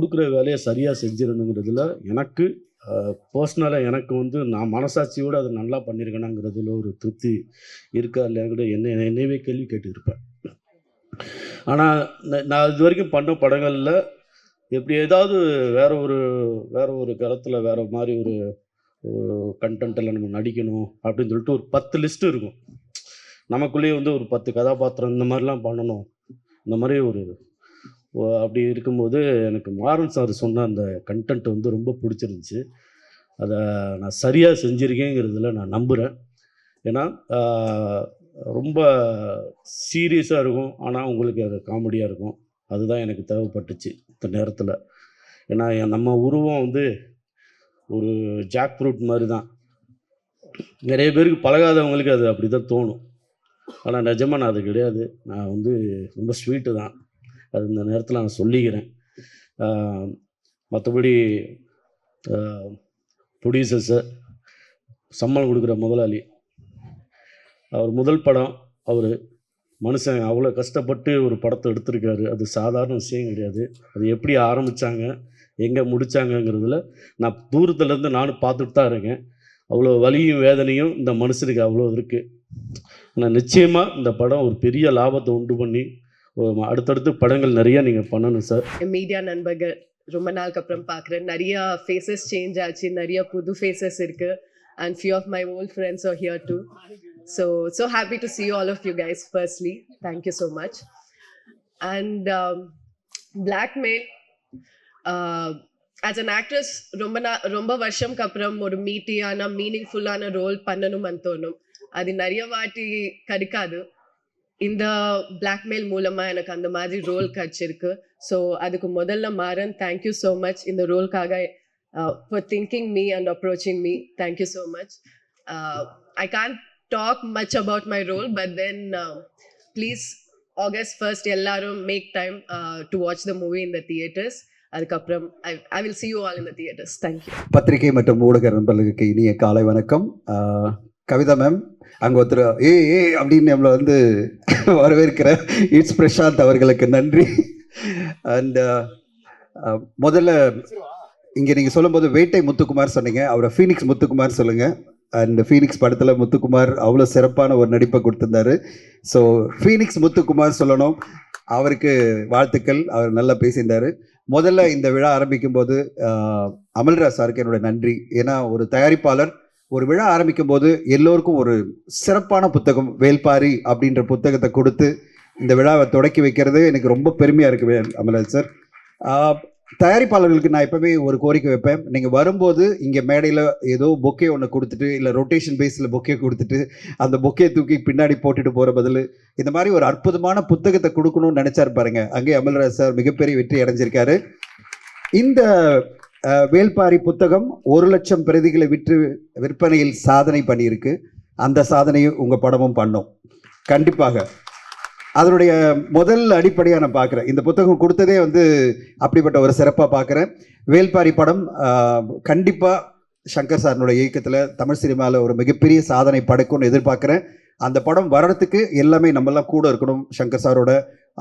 கொடுக்குற வேலையை சரியாக செஞ்சிடணுங்கிறதுல எனக்கு பர்சனலாக எனக்கு வந்து நான் மனசாட்சியோடு அதை நல்லா பண்ணியிருக்கேனாங்கிறதுல ஒரு திருப்தி இருக்கா இல்லையாங்கிற என்ன என்னையவே கேள்வி கேட்டுருப்பேன் ஆனால் நான் இது வரைக்கும் பண்ண படங்களில் எப்படி ஏதாவது வேற ஒரு வேற ஒரு களத்தில் வேற மாதிரி ஒரு கண்டென்ட்டில் நம்ம நடிக்கணும் அப்படின்னு சொல்லிட்டு ஒரு பத்து லிஸ்ட்டு இருக்கும். நமக்குள்ளேயே வந்து ஒரு பத்து கதாபாத்திரம் இந்த மாதிரிலாம் பண்ணணும். இந்த மாதிரி ஒரு அப்படி இருக்கும்போது எனக்கு மாறன் சார் சொன்ன அந்த கண்டென்ட் வந்து ரொம்ப பிடிச்சிருந்துச்சு. அதை நான் சரியாக செஞ்சுருக்கேங்கிறதுல நான் நம்புகிறேன் ஏன்னா ரொம்ப சீரியஸாக இருக்கும். ஆனால் உங்களுக்கு அது காமெடியாக இருக்கும். அதுதான் எனக்கு தேவைப்பட்டுச்சு இந்த நேரத்தில். ஏன்னா என் நம்ம உருவம் வந்து ஒரு ஜாக் ஃப்ரூட் மாதிரி தான் நிறைய பேருக்கு பழகாதவங்களுக்கு அது அப்படி தான் தோணும். ஆனால் நிஜமாக நான் அது கிடையாது. நான் வந்து ரொம்ப ஸ்வீட்டு தான். அது இந்த நேரத்தில் நான் சொல்லிக்கிறேன். மற்றபடி ப்ரொடியூசர்ஸு சம்பளம் கொடுக்குற முதலாளி. அவர் முதல் படம் அவர். மனுஷன் அவ்வளோ கஷ்டப்பட்டு ஒரு படத்தை எடுத்திருக்காரு. அது சாதாரண விஷயம் கிடையாது. அது எப்படி ஆரம்பித்தாங்க எங்கே முடித்தாங்கங்கிறதுல நான் தூரத்துலேருந்து நானும் பார்த்துட்டு தான் இருக்கேன். அவ்வளோ வலியும் வேதனையும் இந்த மனுஷனுக்கு அவ்வளோ இருக்குது ஆனால் நிச்சயமாக இந்த படம் ஒரு பெரிய லாபத்தை உண்டு பண்ணி அடுத்தடுத்து படங்கள் நிறைய நீங்கள் பண்ணணும் சார் மீடியா நண்பர்கள் ரொம்ப நாளுக்கு அப்புறம் பார்க்குறேன். நிறைய ஃபேஸஸ் சேஞ்ச் ஆச்சு. நிறைய புது ஃபேஸஸ் இருக்கு. And few of my old friends are here too so so happy to see all of you guys firstly thank you so much and blackmail as an actress ரொம்ப நான் ரொம்ப வருஷம்க்கு அப்புறம் ஒரு மீட்டியான மீனிங்ஃபுல்லான role பண்ணணும்னு தோணும். அது நிறைய வாட்டி கிடைக்காது. இந்த பிளாக்மெயில் மூலமா எனக்கு அந்த மாதிரி ரோல் கிடைச்சிருக்கு. ஸோ அதுக்கு முதல்ல மாறன் தேங்க்யூ ஸோ மச் இந்த ரோல்காக for thinking me and approaching me thank you so much I can't talk much about my role but then please August first எல்லாரும் make time to watch the movie in the theatres அதுக்கப்புறம் I I will see you all in the theaters. Thank you பத்திரிகை மற்றும் ஊடக நண்பர்களுக்கு இனிய காலை வணக்கம். Uh, Kavitha ma'am அங்கே ஒருத்தர் ஏ ஏ அப்படின்னு நம்மளை வந்து வரவேற்கிற இட்ஸ் பிரசாந்த் அவர்களுக்கு நன்றி. அண்ட் uh, uh, முதல்ல இங்கே நீங்கள் சொல்லும்போது வேட்டை முத்துக்குமார் சொன்னீங்க. அவரை ஃபீனிக்ஸ் முத்துக்குமார் சொல்லுங்கள் அண்ட் ஃபீனிக்ஸ் படத்தில் முத்துக்குமார் அவ்வளோ சிறப்பான ஒரு நடிப்பை கொடுத்துருந்தாரு. ஸோ ஃபீனிக்ஸ் முத்துக்குமார் சொல்லணும். அவருக்கு வாழ்த்துக்கள். அவர் நல்லா பேசியிருந்தார். முதல்ல இந்த விழா ஆரம்பிக்கும் போது ஆஹ், uh, அமல்ராஜ் சாருக்கு என்னோட நன்றி. ஏன்னா ஒரு தயாரிப்பாளர் ஒரு விழா ஆரம்பிக்கும் போது எல்லோருக்கும் ஒரு சிறப்பான புத்தகம் வேல்பாரி அப்படின்ற புத்தகத்தை கொடுத்து இந்த விழாவை தொடக்கி வைக்கிறது எனக்கு ரொம்ப பெருமையாக இருக்கு வே- சார். தயாரிப்பாளர்களுக்கு நான் எப்பவுமே ஒரு கோரிக்கை வைப்பேன். நீங்கள் வரும்போது இங்கே மேடையில் ஏதோ பொக்கே ஒன்று கொடுத்துட்டு இல்லை ரொட்டேஷன் பேஸில் பொக்கே கொடுத்துட்டு அந்த பொக்கே தூக்கி பின்னாடி போட்டுட்டு போகிற பதில் இந்த மாதிரி ஒரு அற்புதமான புத்தகத்தை கொடுக்கணும்னு நினச்சாரு பாருங்க. அங்கே அமல்ராஜ் சார் மிகப்பெரிய வெற்றி அடைஞ்சிருக்காரு. இந்த வேல்பாரி புத்தகம் ஒரு லட்சம் பிரதிகளை விற்று விற்பனையில் சாதனை பண்ணியிருக்கு. அந்த சாதனையை உங்கள் படமும் பண்ணும். கண்டிப்பாக. அதனுடைய முதல் அடிப்படையாக நான் பார்க்குறேன் இந்த புத்தகம் கொடுத்ததே வந்து அப்படிப்பட்ட ஒரு சிறப்பாக பார்க்குறேன் வேல்பாரி படம் கண்டிப்பாக சங்கர் சாரினுடைய இயக்கத்தில் தமிழ் சினிமாவில் ஒரு மிகப்பெரிய சாதனை படைக்கும்னு எதிர்பார்க்குறேன். அந்த படம் வர்றதுக்கு எல்லாமே நம்மெல்லாம் கூட இருக்கணும் சங்கர் சாரோட.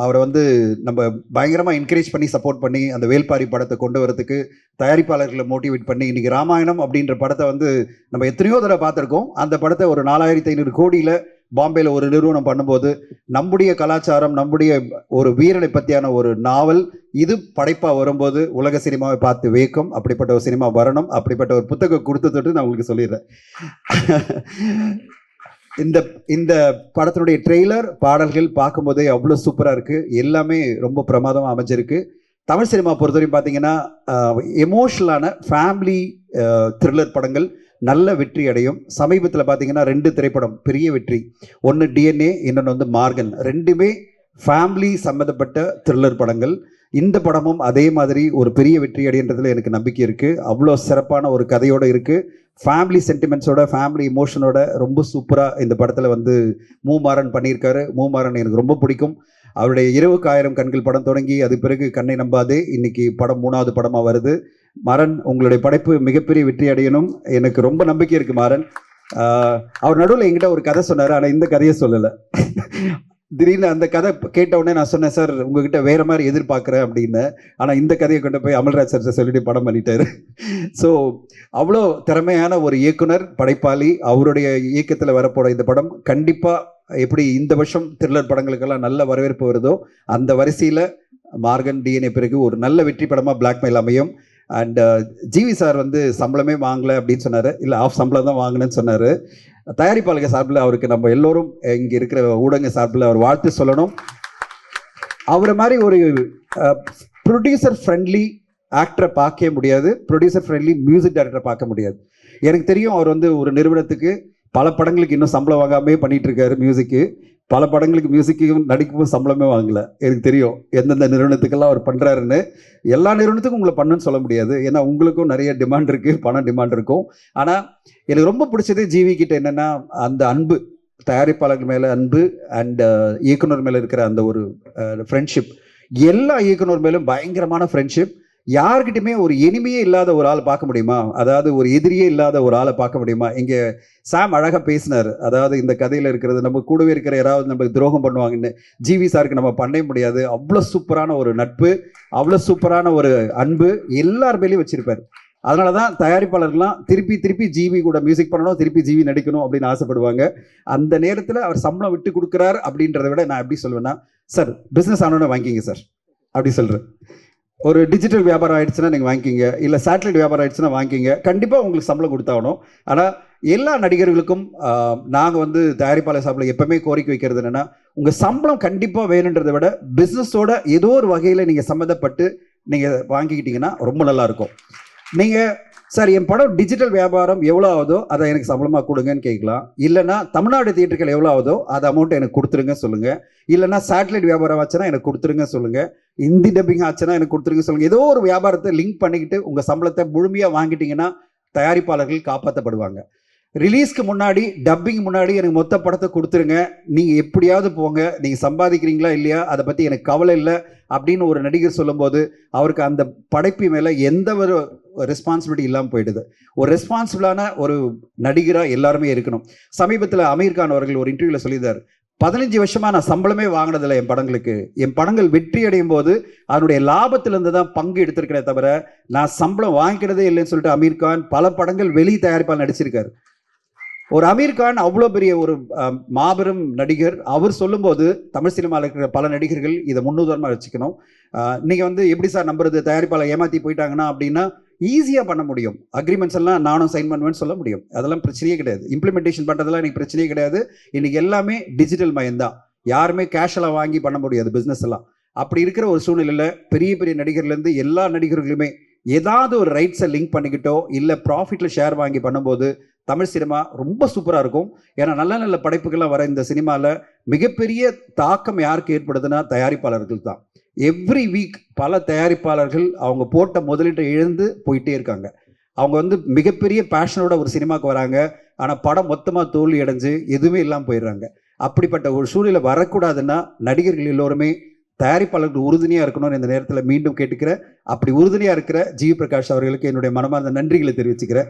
அவரை வந்து நம்ம பயங்கரமாக என்கரேஜ் பண்ணி சப்போர்ட் பண்ணி அந்த வேல்பாரி படத்தை கொண்டு வரதுக்கு தயாரிப்பாளர்களை மோட்டிவேட் பண்ணி இன்றைக்கி ராமாயணம் அப்படின்ற படத்தை வந்து நம்ம எத்தனையோ தடவை பார்த்துருக்கோம். அந்த படத்தை ஒரு நாலாயிரத்தி ஐநூறு கோடியில் பாம்பேயில் ஒரு நிறுவனம் பண்ணும்போது நம்முடைய கலாச்சாரம் நம்முடைய ஒரு வீரனை பற்றியான ஒரு நாவல் இது படைப்பாக வரும்போது உலக சினிமாவை பார்த்து வேக்கும் அப்படிப்பட்ட ஒரு சினிமா வரணும் அப்படிப்பட்ட ஒரு புத்தகம் கொடுத்ததுட்டு நான் உங்களுக்கு சொல்லிடுறேன். இந்த இந்த படத்தினுடைய ட்ரெய்லர் பாடல்கள் பார்க்கும்போதே அவ்வளோ சூப்பராக இருக்குது எல்லாமே ரொம்ப பிரமாதமாக அமைஞ்சிருக்கு. தமிழ் சினிமா பொறுத்தவரையும் பார்த்தீங்கன்னா எமோஷனலான ஃபேமிலி த்ரில்லர் படங்கள் நல்ல வெற்றி அடையும். சமீபத்தில் பார்த்தீங்கன்னா ரெண்டு திரைப்படம் பெரிய வெற்றி. ஒன்று டிஎன்ஏ இன்னொன்று வந்து மார்கன் ரெண்டுமே ஃபேமிலி சம்மந்தப்பட்ட த்ரில்லர் படங்கள். இந்த படமும் அதே மாதிரி ஒரு பெரிய வெற்றி அடைன்றதுல எனக்கு நம்பிக்கை இருக்குது அவ்வளோ சிறப்பான ஒரு கதையோடு இருக்குது ஃபேமிலி சென்டிமெண்ட்ஸோட ஃபேமிலி இமோஷனோட ரொம்ப சூப்பராக இந்த படத்தில் வந்து மூமாறன் பண்ணியிருக்காரு. மூமாறன் எனக்கு ரொம்ப பிடிக்கும். அவருடைய இரவுக்கு ஆயிரம் கண்கள் படம் தொடங்கி அது பிறகு கண்ணை நம்பாதே இன்னைக்கு படம் மூணாவது படமாக வருது. மாறன் உங்களுடைய படைப்பு மிகப்பெரிய வெற்றி அடையணும். எனக்கு ரொம்ப நம்பிக்கை இருக்கு மாறன். அவர் நடுவில் என்கிட்ட ஒரு கதை சொன்னார் ஆனால் இந்த கதையை சொல்லலை. திடீர்னு அந்த கதை கேட்ட உடனே நான் சொன்னேன் சார் உங்ககிட்ட வேற மாதிரி எதிர்பார்க்குறேன் அப்படின்னு. ஆனால் இந்த கதையை கொண்டு போய் அமல்ராஜ் சார் சொல்லிட்டு படம் பண்ணிட்டாரு. ஸோ அவ்வளோ திறமையான ஒரு இயக்குனர் படைப்பாளி அவருடைய இயக்கத்தில் வரப்போகிற இந்த படம் கண்டிப்பாக எப்படி இந்த வருஷம் த்ரில்லர் படங்களுக்கெல்லாம் நல்ல வரவேற்பு வருதோ அந்த வரிசையில் மார்கன் டிஎன்ஏ பிறகு ஒரு நல்ல வெற்றி படமாக பிளாக்மெயில் அமையும். அண்ட் ஜிவி சார் வந்து சம்பளமே வாங்கலை அப்படின்னு சொன்னார். இல்லை ஆஃப் சம்பளம் தான் வாங்கினேன்னு சொன்னார். தயாரிப்பாளர்கள் சார்பில் அவருக்கு நம்ம எல்லோரும் இங்கே இருக்கிற ஊடக சார்பில் அவர் வாழ்த்து சொல்லணும். அவரை மாதிரி ஒரு ப்ரொடியூசர் ஃப்ரெண்ட்லி ஆக்டரை பார்க்கவே முடியாது. ப்ரொடியூசர் ஃப்ரெண்ட்லி மியூசிக் டைரக்டரை பார்க்க முடியாது. எனக்கு தெரியும் அவர் வந்து ஒரு நிறுவனத்துக்கு பல படங்களுக்கு இன்னும் சம்பளம் வாங்காமே பண்ணிட்டு இருக்காரு மியூசிக்கு பல படங்களுக்கு மியூசிக்கும் நடிக்கவும் சம்பளமே வாங்கல. எனக்கு தெரியும். எந்தெந்த நிறுவனத்துக்கெல்லாம் அவர் பண்ணுறாருன்னு எல்லா நிறுவனத்துக்கும் உங்களை பண்ணுன்னு சொல்ல முடியாது. ஏன்னா உங்களுக்கும் நிறைய டிமாண்ட் இருக்குது பணம் டிமாண்ட் இருக்கும். ஆனால் எனக்கு ரொம்ப பிடிச்சது ஜிவி கிட்ட என்னென்னா அந்த அன்பு தயாரிப்பாளர்கள் மேலே அன்பு அண்ட் இயக்குனர் மேலே இருக்கிற அந்த ஒரு ஃப்ரெண்ட்ஷிப் எல்லா இயக்குனர் மேலும் பயங்கரமான ஃப்ரெண்ட்ஷிப் யார்கிட்டயுமே ஒரு எனிமையே இல்லாத ஒரு ஆள் பார்க்க முடியுமா? அதாவது ஒரு எதிரியே இல்லாத ஒரு ஆளை பார்க்க முடியுமா? இங்கே சாம் அழகாக பேசினார். அதாவது இந்த கதையில் இருக்கிறது நம்ம கூடவே இருக்கிற யாராவது நமக்கு துரோகம் பண்ணுவாங்கன்னு ஜிவி சாருக்கு நம்ம பண்ணவே முடியாது. அவ்வளோ சூப்பரான ஒரு நட்பு அவ்வளோ சூப்பரான ஒரு அன்பு எல்லார் மேலேயும் வச்சிருப்பார். அதனால தான் தயாரிப்பாளர்கள்லாம் திருப்பி திருப்பி ஜிவி கூட மியூசிக் பண்ணணும் திருப்பி ஜிவி நடிக்கணும் அப்படின்னு ஆசைப்படுவாங்க. அந்த நேரத்தில் அவர் சம்பளம் விட்டு கொடுக்குறார் அப்படின்றத விட நான் எப்படி சொல்லுவேன்னா சார் பிஸ்னஸ் ஆனோன்னு வாங்கிங்க சார். அப்படி சொல்கிறேன் ஒரு டிஜிட்டல் வியாபாரம் ஆயிடுச்சுன்னா நீங்கள் வாங்கிக்கிங்க. இல்லை சேட்டலைட் வியாபாரம் ஆயிடுச்சுன்னா வாங்கிக்கிங்க. கண்டிப்பாக உங்களுக்கு சம்பளம் கொடுத்தாகணும். ஆனால் எல்லா நடிகர்களுக்கும் நாங்கள் வந்து தயாரிப்பாளர் சார்பில் எப்போவுமே கோரிக்கை வைக்கிறது என்னென்னா உங்கள் சம்பளம் கண்டிப்பாக வேணுன்றதை விட பிஸ்னஸோட ஏதோ ஒரு வகையில் நீங்கள் சம்மந்தப்பட்டு நீங்கள் வாங்கிக்கிட்டிங்கன்னா ரொம்ப நல்லா இருக்கும். நீங்கள் சார் என் படம் டிஜிட்டல் வியாபாரம் எவ்வளோ ஆகுதோ அதை எனக்கு சம்பளமாக கொடுங்கன்னு கேட்கலாம். இல்லைனா தமிழ்நாடு தியேட்டர்கள் எவ்வளோ ஆகுதோ அது அமௌண்ட் எனக்கு கொடுத்துருங்க சொல்லுங்கள் இல்லைன்னா சேட்டலைட் வியாபாரம் ஆச்சுன்னா எனக்கு கொடுத்துருங்க சொல்லுங்கள் ஹிந்தி டப்பிங் ஆச்சுன்னா எனக்கு கொடுத்துருங்க சொல்லுங்கள் ஏதோ ஒரு வியாபாரத்தை லிங்க் பண்ணிக்கிட்டு உங்கள் சம்பளத்தை முழுமையாக வாங்கிட்டீங்கன்னா தயாரிப்பாளர்கள் காப்பாற்றப்படுவாங்க ரிலீஸ்க்கு முன்னாடி டப்பிங் முன்னாடி எனக்கு மொத்த படத்தை கொடுத்துருங்க. நீங்கள் எப்படியாவது போங்க. நீங்கள் சம்பாதிக்கிறீங்களா இல்லையா? அதை பற்றி எனக்கு கவலை இல்லை அப்படின்னு ஒரு நடிகர் சொல்லும்போது அவருக்கு அந்த படைப்பு மேலே எந்த ஒரு ரெஸ்பான்சிபிலிட்டி இல்லாமல் போயிடுது. ஒரு ரெஸ்பான்சிபிளான ஒரு நடிகராக எல்லாருமே இருக்கணும். சமீபத்தில் அமீர்கான் அவர்கள் ஒரு இன்டர்வியூவில் சொல்லியிருந்தார் பதினஞ்சு வருஷமாக நான் சம்பளமே வாங்கினதில்லை என் படங்களுக்கு. என் படங்கள் வெற்றி அடையும் போது அதனுடைய லாபத்திலேருந்து தான் பங்கு எடுத்திருக்கிறேன் தவிர நான் சம்பளம் வாங்கிக்கிறதே இல்லைன்னு சொல்லிட்டு அமீர் கான் பல படங்கள் வெளி தயாரிப்பால் நடிச்சிருக்காரு. ஒரு அமீர் கான் அவ்வளோ பெரிய ஒரு மாபெரும் நடிகர். அவர் சொல்லும்போது தமிழ் சினிமாவில் இருக்கிற பல நடிகர்கள் இதை முன்னுதாரணமாக வச்சுக்கணும். நீங்கள் வந்து எப்படி சார் நம்புறது? தயாரிப்பாளர் ஏமாற்றி போயிட்டாங்கன்னா அப்படின்னா ஈஸியாக பண்ண முடியும். அக்ரிமெண்ட்ஸ் எல்லாம் நானும் சைன் பண்ணுவேன்னு சொல்ல முடியும். அதெல்லாம் பிரச்சனையே கிடையாது. இம்ப்ளிமெண்டேஷன் பண்ணுறதுலாம் எனக்கு பிரச்சனையே கிடையாது. இன்றைக்கி எல்லாமே டிஜிட்டல் மயம்தான் யாருமே கேஷெல்லாம் வாங்கி பண்ண முடியாது பிஸ்னஸ் எல்லாம். அப்படி இருக்கிற ஒரு சூழ்நிலையில் பெரிய பெரிய நடிகர்லேருந்து எல்லா நடிகர்களுமே ஏதாவது ஒரு ரைட்ஸை லிங்க் பண்ணிக்கிட்டோ இல்லை ப்ராஃபிட்டில் ஷேர் வாங்கி பண்ணும்போது தமிழ் சினிமா ரொம்ப சூப்பராக இருக்கும். ஏன்னா நல்ல நல்ல படைப்புகள்லாம் வர இந்த சினிமாவில் மிகப்பெரிய தாக்கம் யாருக்கு ஏற்படுதுன்னா தயாரிப்பாளர்கள் தான். எவ்ரி வீக் பல தயாரிப்பாளர்கள் அவங்க போட்ட முதலீட்டை இழந்து போயிட்டே இருக்காங்க. அவங்க வந்து மிகப்பெரிய பேஷனோட ஒரு சினிமாவுக்கு வராங்க. ஆனால் படம் மொத்தமாக தோல்வி அடைஞ்சு எதுவுமே இல்லாமல் போயிடுறாங்க. அப்படிப்பட்ட ஒரு சூழ்நிலை வரக்கூடாதுன்னா நடிகர்கள் எல்லோருமே தயாரிப்பாளர்கள் உறுதுணையாக இருக்கணும்னு இந்த நேரத்தில் மீண்டும் கேட்டுக்கிறேன். அப்படி உறுதுணையாக இருக்கிற ஜி பிரகாஷ் அவர்களுக்கு என்னுடைய மனமார்ந்த நன்றிகளை தெரிவிச்சுக்கிறேன்.